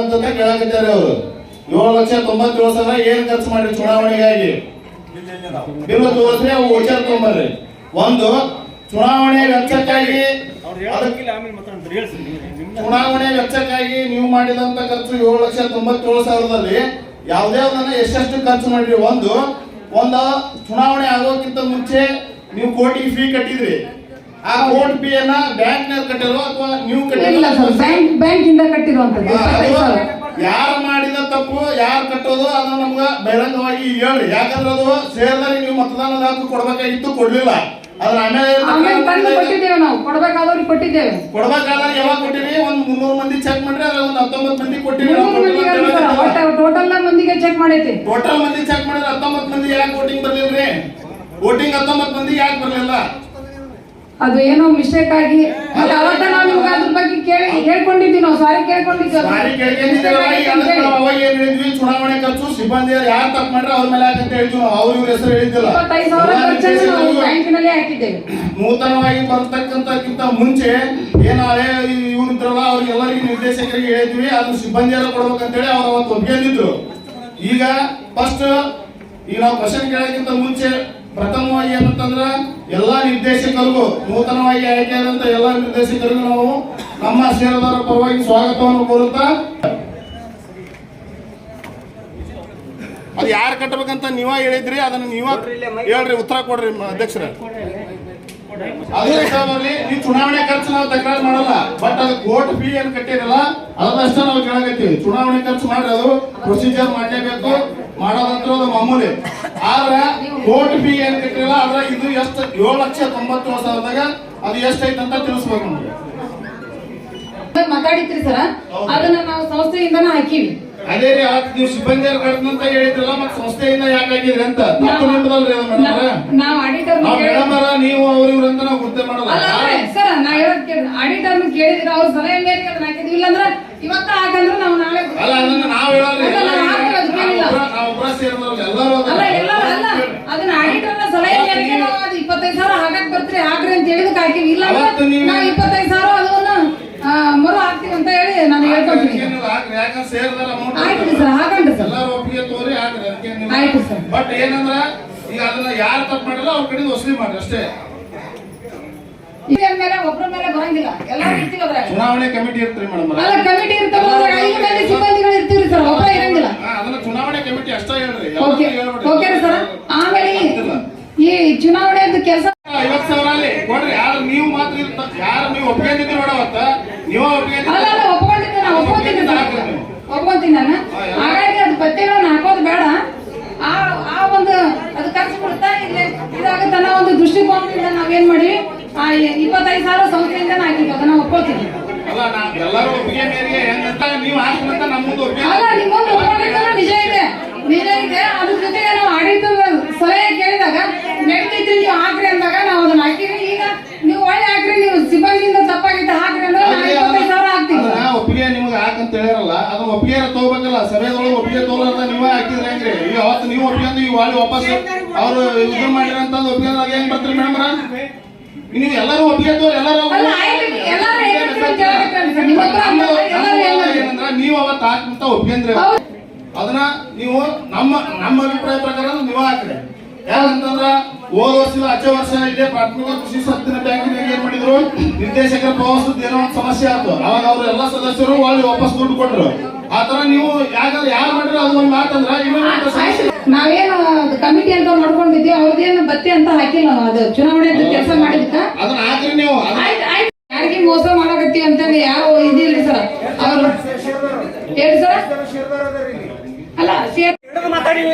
ಅಂತ ಕೇಳಕತ್ತಾರೆ ಅವರು. ಏಳು ಲಕ್ಷ ತೊಂಬತ್ತೇಳು ಸಾವಿರ ಏನ್ ಖರ್ಚು ಮಾಡಿ ಚುನಾವಣೆಗಾಗಿ? ಬಿಲ್ ತೋರಿಸ್ರಿ ಅವು ವೋಚರ್ ತಗೊಂಬರ್ರಿ? ಒಂದು ಚುನಾವಣೆ ವೆಚ್ಚಕ್ಕಾಗಿ ಚುನಾವಣೆ ವೆಚ್ಚಕ್ಕಾಗಿ ನೀವು ಮಾಡಿದಂತ ಖರ್ಚು ಏಳು ಲಕ್ಷ ತೊಂಬತ್ತೇಳು ಸಾವಿರದಲ್ಲಿ ಯಾವುದೇ ಒಂದನ್ನ ಎಷ್ಟೆಷ್ಟು ಖರ್ಚು ಮಾಡಿರಿ ಒಂದು ಒಂದು ಚುನಾವಣೆ ಆಗೋಕ್ಕಿಂತ ಮುಂಚೆ ನೀವು ಕೋಟಿಗೆ ಫೀ ಕಟ್ಟಿದ್ರಿ. ಆ ಫೋನ್ ಪೇ ಅನ್ನ ಬ್ಯಾಂಕ್ನಲ್ಲಿ ಕಟ್ಟಿರೋ ಅಥವಾ ನೀವು ಇಲ್ಲ ಸರ್ ಬ್ಯಾಂಕ್ ಬ್ಯಾಂಕ್ ಇಂದ ಕಟ್ಟಿರುವಂತದ್ದು ಇಪ್ಪತ್ತೈದು ಯಾರು ಮಾಡಿದ ತಪ್ಪು ಯಾರು ಕಟ್ಟೋದು ಅದನ್ನ ನಮ್ಗ ಬಹಿರಂಗವಾಗಿ ಹೇಳಿ ಯಾಕಂದ್ರೆ ಅದು ಸೇರಿದಾಗ ನೀವು ಮತದಾನದ ಹಕ್ಕು ಕೊಡ್ಬೇಕಾಗಿತ್ತು ಕೊಡ್ಲಿಲ್ಲ. ಅದ್ರ ಆಮೇಲೆ ಕೊಟ್ಟಿದ್ದೇವೆ ನಾವು. ಕೊಡ್ಬೇಕಾದವ್ರಿಗೆ ಕೊಟ್ಟಿದ್ದೇವೆ. ಕೊಡ್ಬೇಕಾದಾಗ ಯಾವಾಗ ಕೊಟ್ಟಿರಿ? ಒಂದ್ ಮುನ್ನೂರು ಮಂದಿ ಚೆಕ್ ಮಾಡ್ರಿ ಅದ್ರ ಒಂದ್ ಹತ್ತೊಂಬತ್ತು ಮಂದಿ ಕೊಟ್ಟಿರಿ. ಟೋಟಲ್ ಮಂದಿಗೆ ಚೆಕ್ ಮಾಡೈತಿ. ಟೋಟಲ್ ಮಂದಿ ಚೆಕ್ ಮಾಡಿದ್ರೆ ಹತ್ತೊಂಬತ್ತು ಮಂದಿ ಯಾಕೆ ವೋಟಿಂಗ್ ಬರ್ಲಿಲ್ರಿ? ವೋಟಿಂಗ್ ಹತ್ತೊಂಬತ್ತು ಮಂದಿ ಯಾಕೆ ಬರ್ಲಿಲ್ಲ? ಅದು ಏನೋ ಮಿಸ್ಟೇಕ್ ಆಗಿ ಮತ್ತೆ ಅವತ್ತ ನಾವು ನಿಮ್ಗೆ ಅದ್ರ ಬಗ್ಗೆ ಕೇಳಿ ಹೇಳ್ಕೊಂಡಿದ್ವಿ ನಾವು ಸಾರಿ ಕೇಳ್ಕೊಂಡಿದ್ವಿ ಚುನಾವಣೆ ಖರ್ಚು ಸಿಬ್ಬಂದಿ ಯಾರು ತಪ್ಪು ಮಾಡ್ರೆ ಅವ್ರ ಮೇಲೆ ಯಾಕಂತ ಹೇಳ್ತೀವಿ ನಾವು ಅವ್ರ ಇವ್ರ ಹೆಸರು ಹೇಳಿದ್ದಿಲ್ಲ. ಬ್ಯಾಂಕಿನಲ್ಲಿ ಹಾಕಿದ್ದೇವೆ. ನೂತನವಾಗಿ ಬರ್ತಕ್ಕಂತಕ್ಕಿಂತ ಮುಂಚೆ ಏನ ಹಳೆ ಇವ್ರಿದ್ರಲ್ಲ ಅವ್ರಿಗೆಲ್ಲರಿಗೂ ನಿರ್ದೇಶಕರಿಗೆ ಹೇಳಿದ್ವಿ ಅದು ಸಿಬ್ಬಂದಿಯರ ಕೊಡ್ಬೇಕಂತೇಳಿ ಅವ್ರ ಅವತ್ತು ಒಪ್ಕೊಂಡಿದ್ರು ಈಗ ಫಸ್ಟ್ ಈಗ ನಾವು ಕ್ವಶನ್ ಕೇಳೋಕ್ಕಿಂತ ಮುಂಚೆ ಪ್ರಥಮವಾಗಿ ಏನಂತಂದ್ರೆ ಎಲ್ಲಾ ನಿರ್ದೇಶಕರಿಗೂ, ನೂತನವಾಗಿ ಆಯ್ಕೆಯಾದಂತ ಎಲ್ಲಾ ನಿರ್ದೇಶಕರಿಗೂ ನಾವು ನಮ್ಮ ಷೇರುದಾರ ಪರವಾಗಿ ಸ್ವಾಗತವನ್ನು ಕೋರುತ್ತಾ, ಅದು ಯಾರು ಕಟ್ಟಬೇಕಂತ ನೀವ ಹೇಳಿದ್ರಿ, ಅದನ್ನ ನೀವ ಹೇಳ್ರಿ, ಉತ್ತರ ಕೊಡ್ರಿ ಅಧ್ಯಕ್ಷರ. ಅದೇ ನೀವು ಚುನಾವಣೆ ಖರ್ಚು ನಾವು ತಕರಾರು ಮಾಡಲ್ಲ ಬಟ್ ಅದು ಕೋರ್ಟ್ ಫೀ ಏನ್ ಕಟ್ಟಿರಲ್ಲ, ಅದನ್ನಷ್ಟೇ ನಾವು ಕೇಳಕತ್ತೀವಿ. ಚುನಾವಣೆ ಖರ್ಚು ಮಾಡ್ರಿ ಅದು ಪ್ರೊಸೀಜರ್ ಮಾಡಲೇಬೇಕು ಮಾಡೋದಂತ ಮಾಮೂಲಿ. ಆದ್ರೆ ಕೋರ್ಟ್ ಫೀ ಏನ್ ಕಟ್ಟಿಲ್ಲ ಅದ್ರ ಇದು ಎಷ್ಟು? ಏಳು ಲಕ್ಷ ತೊಂಬತ್ತೇಳು ಸಾವಿರದಾಗ ಅದು ಎಷ್ಟೈತೆ ಅಂತ ತಿಳಿಸ್ಬೇಕು ನಮ್ಗೆ. ಮಾತಾಡಿದ್ರಿ ಸರ್ ಅದನ್ನ ನಾವು ಸಂಸ್ಥೆಯಿಂದನ ಹಾಕಿವಿ. ಅದೇ ರೀ ಆತ್ ನೀವು ಸಿಬ್ಬಂದಿ ಕರೆದಂತ ಹೇಳಿದ್ರಲ್ಲ ಮತ್ತೆ ಸಂಸ್ಥೆಯಿಂದ ಯಾಕೆ ಆಗಿದ್ರಿ ಅಂತ? ತಪ್ಪು ನಿಮ್ದಲ್ರಿ ಅದು ಮೇಡಮ್ ನಾವು ಆಡಿಟರ್ ನಾವು ಮೇಡಮ್ ನೀವು ಅವ್ರ ಇವ್ರ ಅಂತ ನಾವು ಗುರ್ತೆ ಮಾಡಲ್ಲ ಸರ್ ನಾ ಹೇಳೋದ್ ಆಡಿಟರ್ ಕೇಳಿದ್ರೆ ಅವ್ರ ಸಲಹೆ ಮೇಲೆ ಅದನ್ನ ಹಾಕಿದ್ವಿ ಇಲ್ಲಾಂದ್ರೆ ಇವತ್ತ ಹಾಕಂದ್ರೆ ನಾವು ನಾಳೆ ಅಲ್ಲ ಅದನ್ನ ನಾವ್ ಹೇಳಲ್ರಿ ಅಲ್ಲ, ನಾವ್ ಹಾಕಿರೋದು ಏನಿಲ್ಲ. ನಾವೊಬ್ಬರ ಸೇರಿದವ್ರು ಎಲ್ಲರೂ ಅಲ್ಲ ಎಲ್ಲ ಅಲ್ಲ ಅದನ್ನ ಆಡಿಟರ್ನ ಸಲಹೆ ಮೇರೆಗೆ ನಾವು ಅದು ಇಪ್ಪತ್ತೈದು ಸಾವಿರ ಹಾಕಕ್ ಬರ್ತೀರಿ ಹಾಕ್ರಿ ಅಂತ ಹೇಳಿದಕ್ಕೆ ಹಾಕಿವಿ ಇಲ್ಲ ನಾವು ಇಪ್ಪತ್ತೈದು ಸಾವಿರ ಅದನ್ನ ಮರು ಹಾಕ್ತೀವಿ ಅಂತ ಹೇಳಿ ನಾನು ಸೇರಿದಾರ ಆಯ್ತು ಸರ್ ಹಾಕಂಡ್ರಿ ಸರ್. ಎಲ್ಲರೂ ಒಪ್ಪಿಗೆ ತೋರಿ ಹಾಕ್ರಿ ಅದಕ್ಕೇನಿಲ್ಲ ಆಯ್ತು ಸರ್. ಬಟ್ ಏನಂದ್ರ ಈಗ ಅದನ್ನ ಯಾರು ತಪ್ಪು ಮಾಡಿಲ್ಲ ಅವ್ರ ಕಡೆ ವಸೂಲಿ ಮಾಡ್ರಿ ಅಷ್ಟೇ. ಮೇಲೆ ಒಬ್ಬರ ಮೇಲೆ ಬರಂಗಿಲ್ಲ. ಎಲ್ಲ ಇರ್ತೀವಿ ಅದ್ರಾಗ. ಚುನಾವಣೆ ಕಮಿಟಿ ಇರ್ತೀರಿ ಮೇಡಮ್ ಅಲ್ಲ ಕಮಿಟಿ ಇರ್ತಾವ ಐದು ಮಂದಿ ಸಿಬ್ಬಂದಿಗಳು ಇರ್ತೀವಿ ಸರ್ ಒಬ್ಬ ಇರಂಗಿಲ್ಲ. ಅದನ್ನ ಚುನಾವಣೆ ಕಮಿಟಿ ಅಷ್ಟೇ ಹೇಳ್ರಿ. Okay okay sir. ಆಮೇಲೆ ಈ ಚುನಾವಣೆ ಅಂತ ಕೆಲಸ ಐವತ್ ಸಾವಿರ ಅಲ್ಲಿ ಕೊಡ್ರಿ ಯಾರು ನೀವು ಯಾರು ನೀವು ಒಪ್ಕೊಂಡಿದ್ದೀರಿ ನೋಡವತ್ತ ನೀವು ಅಲ್ಲ ಅಲ್ಲ ಒಪ್ಕೊಂಡಿದ್ದೆ ನಾನು ಒಪ್ಕೊಂತೀನಿ ಒಪ್ಕೊಂತೀನಿ ನಾನು. ಹಾಗಾಗಿ ಅದು ಪತ್ತೆಗಳನ್ನ ಹಾಕೋದು ಬೇಡ. ಆ ಆ ಒಂದು ಅದು ಖರ್ಚು ಬಿಡುತ್ತಾ ಇಲ್ಲಿ ಇದಾಗುತ್ತೆ ಅನ್ನೋ ಒಂದು ದೃಷ್ಟಿಕೋನದಿಂದ ನಾವೇನ್ ಮಾಡಿ ಆ ಇಪ್ಪತ್ತೈದು ಸಾವಿರ ಸಂಸ್ಥೆಯಿಂದ ಹಾಕಿದ್ವಿ ಅದನ್ನ ಒಪ್ಕೋತೀನಿ ಅಲ್ಲ ಎಲ್ಲರೂ ಒಪ್ಪಿಗೆ ಮೇರೆಗೆ ಹೆಂಗಂತ ನೀವು ಹಾಕ್ಬೇಕಂತ ನಮ್ಮ ಮುಂದೆ ಒಪ್ಪಿಗೆ ಅಲ್ಲ ನಿಮ್ಮೊಂದು ಒಪ್ಕೊಂಡಿದ್ದಲ್ಲ ನಿಜ ಇದೆ ನಿಜ ಇದೆ ಅದ್ರ ಜೊತೆಗೆ ನಾವು ಆಡಳಿತದ ಸಲಹೆ ಕೇಳಿದಾಗ ನಡೀತೈತ್ರಿ ನೀವು ಹಾಕ್ರಿ ಅಂದಾಗ ನಾವು ಅದನ್ನ ಹಾಕಿವಿ ಈಗ ನೀವು ಒಳ್ಳೆ ಹಾಕ್ರಿ ನೀವು ಸಿಬ್ಬಂದಿಯಿಂದ ತಪ್ಪಾಗಿತ್ತು ಹಾಕ್ರಿ ಅಂದ್ರೆ ನಾವು ಇಪ್ಪತ್ತೈದು ಸಾವಿರ ಹಾಕ್ತೀವಿ ಅದನ್ನ ಒಪ್ಪಿಗೆ ನಿಮ್ಗೆ ಹೇಳ್ಯಾರಲ್ಲ ಅದನ್ನ ಒಪ್ಪಿಗೆ ತಗೋಬೇಕಲ್ಲ ಸಭೆದೊಳಗೆ ಒಪ್ಪಿಗೆ ತಗೋಲಾರ್ದ ನೀವೇ ಹಾಕಿದ್ರೆ ಹೆಂಗ್ರಿ? ಈಗ ಅವತ್ತು ನೀವು ಒಪ್ಪಿಗೆ ಈ ವಾಳಿ ವಾಪಸ್ ಅವ್ರು ಇದು ಮಾಡಿರಂತ ಒಪ್ಪಿಗೆ ಹೆಂಗ್ ಬರ್ತೀರಿ ಮೇಡಮ್ ನೀವು ಎಲ್ಲರೂ ಒಪ್ಪಿಗೆ ತೋರ್ ಎಲ್ಲರೂ ಅಂತ? ಏನಂದ್ರ ನೀವು ಅವತ್ತು ಹಾಕಂತ ಒಪ್ಪಿಗೆ ಅದನ್ನ ನೀವು ನಮ್ಮ ನಮ್ಮ ಅಭಿಪ್ರಾಯ ಪ್ರಕಾರ ನೀವು ಹಾಕ್ರಿ. ಯಾಕಂತಂದ್ರ ಹೋದ ವರ್ಷದ ಅಚ್ಚ ವರ್ಷ ಇದೇ ಪ್ರಾಥಮಿಕ ಕೃಷಿ ಸತ್ತಿನ ಬ್ಯಾಂಕಿನಾಗ ಏನ್ ಮಾಡಿದ್ರು ನಿರ್ದೇಶಕರ ಪ್ರವಾಸದ ಏನೋ ಒಂದು ಸಮಸ್ಯೆ ಆಯ್ತು. ಅವಾಗ ಅವ್ರ ಎಲ್ಲಾ ಸದಸ್ಯರು ಒಳ್ಳೆ ವಾಪಸ್ ದುಡ್ಡು ಕೊಟ್ರು ಆತರ ನೀವು ಯಾಕಂದ್ರೆ ಯಾರು ಮಾಡಿದ್ರು ಅದು ಒಂದು ಮಾತಂದ್ರ ನಾವೇನು ಕಮಿಟಿ ಅಂತ ಮಾಡ್ಕೊಂಡಿದ್ವಿ ಅವ್ರದ್ದೇನು ಬತ್ತಿ ಅಂತ ಹಾಕಿಲ್ಲ ನಾವು. ಅದು ಚುನಾವಣೆ ಕೆಲಸ ಮಾಡಿದ್ಕ ಅದನ್ನ ಹಾಕ್ರಿ ನೀವು. ಯಾರಿಗೆ ಮೋಸ ಮಾಡಕತ್ತೀವಿ ಅಂತ ಯಾರು ಇದಿಲ್ಲ ಸರ್. ಅವ್ರು ಹೇಳಿ ಸರ್. ಅಲ್ಲ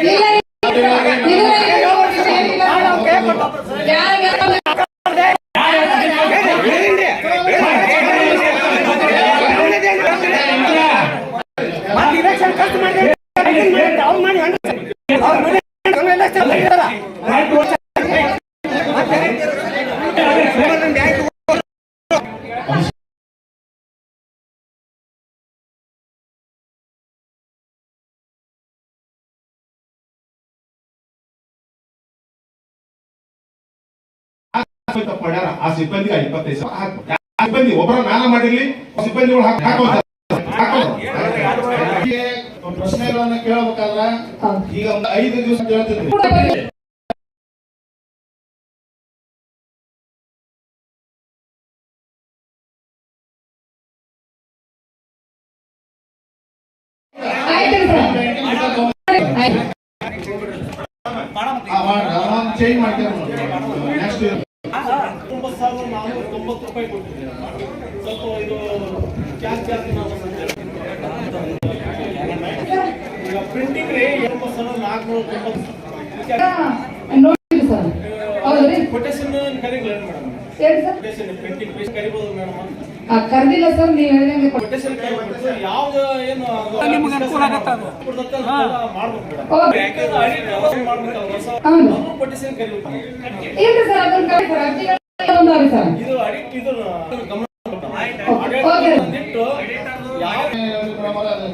ಇಲ್ಲ ರೀ. ಇದು ಏನಿಲ್ಲ ಸರ್. ಯಾರಿಗೆ ತಪ್ಪು ಮಾಡ್ಯಾರ ಆ ಸಿಬ್ಬಂದಿಗೆ ಇಪ್ಪತ್ತೈದು ಸಾವಿರ ಹಾಕ್ಬೇಕು. ಆ ಸಿಬ್ಬಂದಿ ಒಬ್ಬರ ನಾನ ಮಾಡಿರ್ಲಿ ಸಿಬ್ಬಂದಿಗಳು ಹಾಕೋದು ಪ್ರಶ್ನೆಗಳನ್ನ ಕೇಳಬೇಕಾದ್ರ. ಈಗ ಒಂದು ಐದು ದಿವಸ ಕೇಳ್ತಿದ್ವಿ. ಚೇಂಜ್ ಮಾಡ್ತೇವೆ ನೆಕ್ಸ್ಟ್ ಸಾವಿರದ ತೊಂಬತ್ತು ರೂಪಾಯಿ ಕೊಟ್ಟಿದ್ದೀವಿ ಸ್ವಲ್ಪ ಇದು ಕ್ಯಾಶ್ ಜಾಸ್ತಿ ಈಗ ಪ್ರಿಂಟಿಂಗ್ ರೀ ಎಂಬತ್ತು ಸಾವಿರದ ನಾಲ್ಕುನೂರ ತೊಂಬತ್ತು ಕೊಟೇಶನ್ ಕರೀಲ್ಲ ಮೇಡಮ್ ಕೊಟೇಶನ್ ಪ್ರಿಂಟಿಂಗ್ ಕರಿಬೋದು ಮೇಡಮ್ ಕರ್ದಿಲ್ಲ ಸರ್ ನೀವು ಹೇಳಿದಂಗೆ. ಕೊಟೇಶನ್ ಕರಿಬೋದು. ಯಾವ್ದು ಏನು ನಿಮ್ಗೆ ಅನುಕೂಲ ಆಗತ್ತ ಮಾಡ್ಬೇಕು ಮೇಡಮ್. ಕೊಟೇಶನ್ ಕರಿಬೇಕು. ಇಲ್ರಿ ಸರ್ ಅದನ್ನ ಕಳಿ ಸರ್? ಅರ್ಜಿಗಳು ಬಂದವ್ರಿ ಸರ್.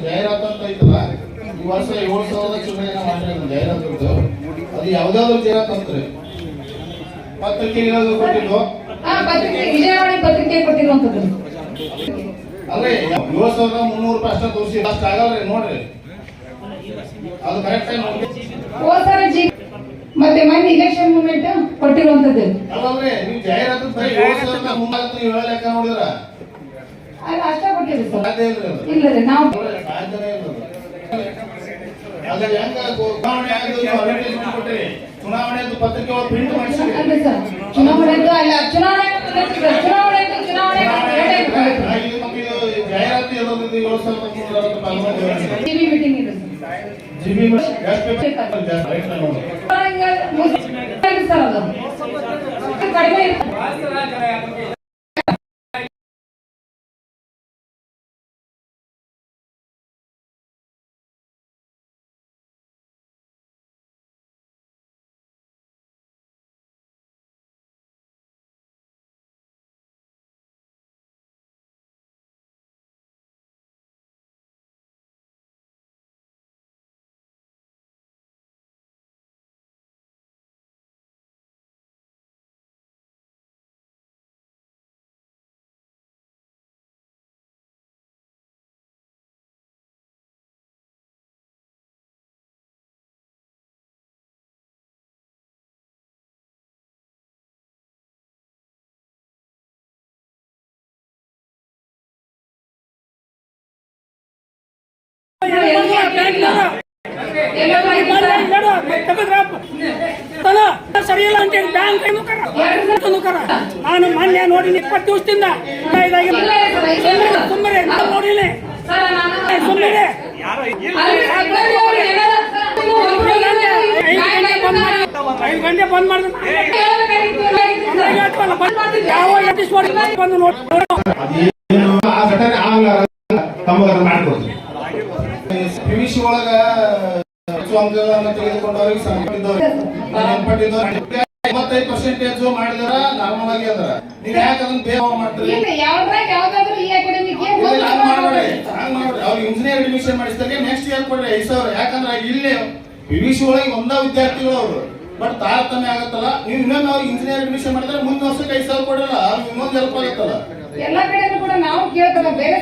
ಜಾಹೀರಾತು ಅಂತ ಐತಲ್ಲ ಈ ವರ್ಷ ಏಳು ಸಾವಿರದ ಚಿಲ್ಲರೆ ಮಾಡಿರೋದು ಜಾಹೀರಾತು ಇತ್ತು ಅದು ಯಾವ್ದಾದ್ರು ಜಾಹೀರಾತು ಪತ್ರಿಕೆ ಇರೋದು ಕೊಟ್ಟಿದ್ದು ವಿಜಯವಾಣಿ ಪತ್ರಿಕೆ ಕೊಟ್ಟಿರುವಂತದ್ದು ಏಳು ಸಾವಿರದ ಮುನ್ನೂರು ರೂಪಾಯಿ ಅಷ್ಟೇ ತೋರಿಸಿ ಅಷ್ಟು ಆಗಲ್ರಿ ನೋಡ್ರಿ. ಅದು ಕರೆಕ್ಟ್ ಆಗಿ ನೋಡಿ ಮತ್ತೆ ಮನೆ ಇಲೆಕ್ಷನ್ ಕೊಟ್ಟಿರುವಂತದ್ದು ಅಷ್ಟೇ ಕೊಟ್ಟಿರಿ ಸರ್. ಇಲ್ಲ ರೀ ನಾವು ಚುನಾವಣೆ ಪತ್ರಿಕೆ ಪ್ರಿಂಟ್ ಮಾಡಿಸಿರಿ. ಸರ್. ಚುನಾವಣೆ ಚುನಾವಣೆ ಚುನಾವಣೆ ಚುನಾವಣೆ ಜಾಹೀರಾತು ಎಲ್ಲದು ಏಳು ಸಾವಿರದ ಮುನ್ನೂರ ಅರವತ್ತು ಪಾಲ್ಗೊಂಡಿದ್ದಾರೆ ಟಿವಿ ಮೀಟಿಂಗ್ ಇದೆ ಜಿಬಿ ರೈಟ್ ನೋಡಿ ಸರ್ ಸರ್ ಅದು ಕಡಿಮೆ ಸರಿಯಿಲ್ಲ ಅಂತ ಬ್ಯಾಂಕ್ ನಾನು ಮೊನ್ನೆ ನೋಡಿ ಇಪ್ಪತ್ತು ದಿವಸದಿಂದ ನಾನು ಗಂಟೆ ಬಂದ್ ಮಾಡಿದ್ರೆ ಯಾವ ಬಂದು ನೋಡಿ ಅದೇನು ಆ ಪಿವಿಸಿ ಒಳಗ ಅಂಕಗಳನ್ನ ತೆಗೆದುಕೊಂಡವ್ರಿಗೆ ನೆನ್ಪಟ್ಟಿದ್ದವ್ರಿಗೆ ಐವತ್ತೈದು ಪರ್ಸೆಂಟೇಜ್ ಮಾಡಿದಾರ ನಾರ್ಮಲ್ ಆಗಿ ಅದ್ರ. ನೀವ್ ಯಾಕೆ ಅದನ್ನ ಬೇಗ ಮಾಡ್ತೀರಿ? ಅವ್ರಿಗೆ ಇಂಜಿನಿಯರ್ ಅಡ್ಮಿಷನ್ ಮಾಡಿಸ್ತಾರೆ ನೆಕ್ಸ್ಟ್ ಇಯರ್ ಕೊಡ್ರಿ ಐದು ಸಾವಿರ. ಯಾಕಂದ್ರೆ ಇಲ್ಲಿ ಪಿವಿಸಿ ಒಳಗೆ ಒಂದ ವಿದ್ಯಾರ್ಥಿಗಳು ಅವರು. ಬಟ್ ತಾರತಮ್ಯ ಆಗತ್ತಲ್ಲ. ನೀವು ಇನ್ನೊಂದು ಅವ್ರಿಗೆ ಇಂಜಿನಿಯರ್ ಅಡ್ಮಿಷನ್ ಮಾಡಿದ್ರೆ ಮುಂದಿನ ವರ್ಷಕ್ಕೆ ಐದು ಸಾವಿರ ಕೊಡಲ್ಲ ಅವ್ರಿಗೆ ಇನ್ನೊಂದು ಹೆಲ್ಪ್ ಆಗತ್ತಲ್ಲ. ಎಲ್ಲ ಕಡೆ ಕೂಡ ನಾವು ಕೇಳ್ತಾರೆ ಬೇರೆ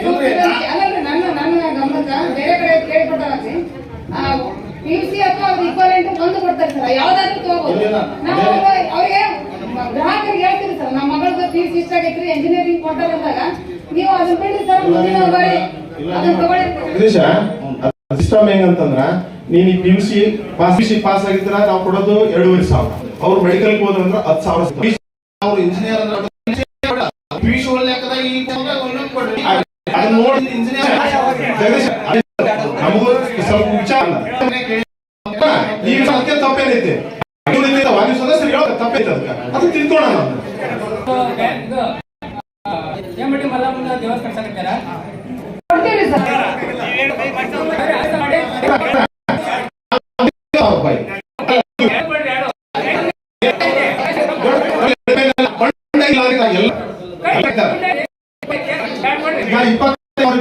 ಗಮನಕ್ಕ ಬೇರೆ ಕಡೆ ಕೇಳ್ಕೊಟ್ಟಾಗ್ಲಿ ಪಿ ಯು ಸಿ ಅಥವಾ ಅವ್ರ ಇಕ್ವಲೆಂಟ್ ಒಂದು ಕೊಡ್ತಾರೆ ಸರ್. ಯಾವ್ದಾದ್ರು ತಗೋಬಹುದು. ನಾವು ಅವ್ರಿಗೆ ಗ್ರಾಹಕರಿಗೆ ಹೇಳ್ತೀವಿ ಸರ್. ನಮ್ಮ ಮಗಳದ್ದು ಪಿ ಯು ಸಿ ಇಷ್ಟ ಆಗೈತ್ರಿ ಇಂಜಿನಿಯರಿಂಗ್ ಕೊಟ್ಟಾರ ಅಂದಾಗ ನೀವು ಅದನ್ನ ಬಿಡಿ ಸರ್ ಮುಂದಿನ ಬಾರಿ ಅದನ್ನ ತಗೊಳ್ಳಿ. ಸಿಸ್ಟಮ್ ಹೆಂಗಂತಂದ್ರ ನೀನ್ ಈ P U C pass P C pass ಆಗಿದ್ರ ನಾವು ಕೊಡೋದು ಎರಡೂವರೆ ಸಾವಿರ. ಅವ್ರು ಮೆಡಿಕಲ್ ಹೋದ್ರಂದ್ರ ಹತ್ತು ಸಾವಿರ. ಅವ್ರು ಇಂಜಿನಿಯರ್ ಅಂದ್ರೆ ಪಿವಿಸಿ ಒಳಗೆ ಲೆಕ್ಕದಾಗ ಈಗ ಅದನ್ನ ನೋಡಿ ಇಂಜಿನಿಯರ್. ನಮಗೂ ಸ್ವಲ್ಪ ವಿಚಾರ ಈಗ ಅದಕ್ಕೆ ತಪ್ಪೇನೈತೆ? ಅದು ತಿಳ್ಕೊಳ್ಳೋಣ.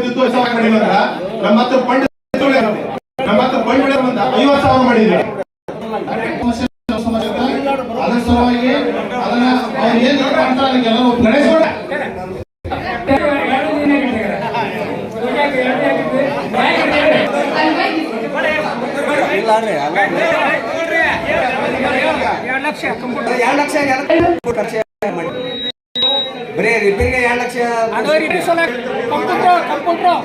ವಿಧ್ವಂಸ ಮಾಡಿದಾಗ ನಮ್ಮ ಹತ್ರ ಬಂಡ ನಮ್ಮ ಹತ್ರ ಬಂಡ ಬಂದ ಐವತ್ತು ಸಾವಿರ ಮಾಡಿದ್ರು. ಅದರ ಸಲುವಾಗಿ ಅದನ್ನ ಅವ್ರು ಏನ್ ಮಾಡ್ತಾರೆ ಎಲ್ಲರೂ ನಡೆಸೋಣ ಎರಡು ಲಕ್ಷ ಎರಡು ಲಕ್ಷ. ಎರಡು ಲಕ್ಷ ಅದು ರೀತಿ ಸಲ ಕಂಪ್ಯೂಟರ್ ಕಂಪ್ಯೂಟರ್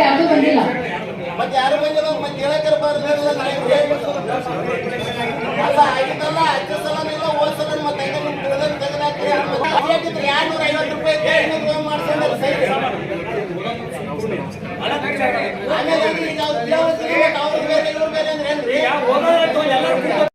ಯಾರು ಬಂದಿಲ್ಲ. ಮತ್ತೆ ಯಾರು ಮತ್ತೆ ಕೇಳಕ್ಕಾರ ಅಲ್ಲ ಆಗಿದ್ದಲ್ಲ ಐದು ಸಲ ಇಲ್ಲ ಮತ್ತೆ ಐದು ಐವತ್ತು ರೂಪಾಯಿ ಮಾಡ್ಸಂದ್ರೆ ಸರಿ. ಈಗ ಅವ್ರು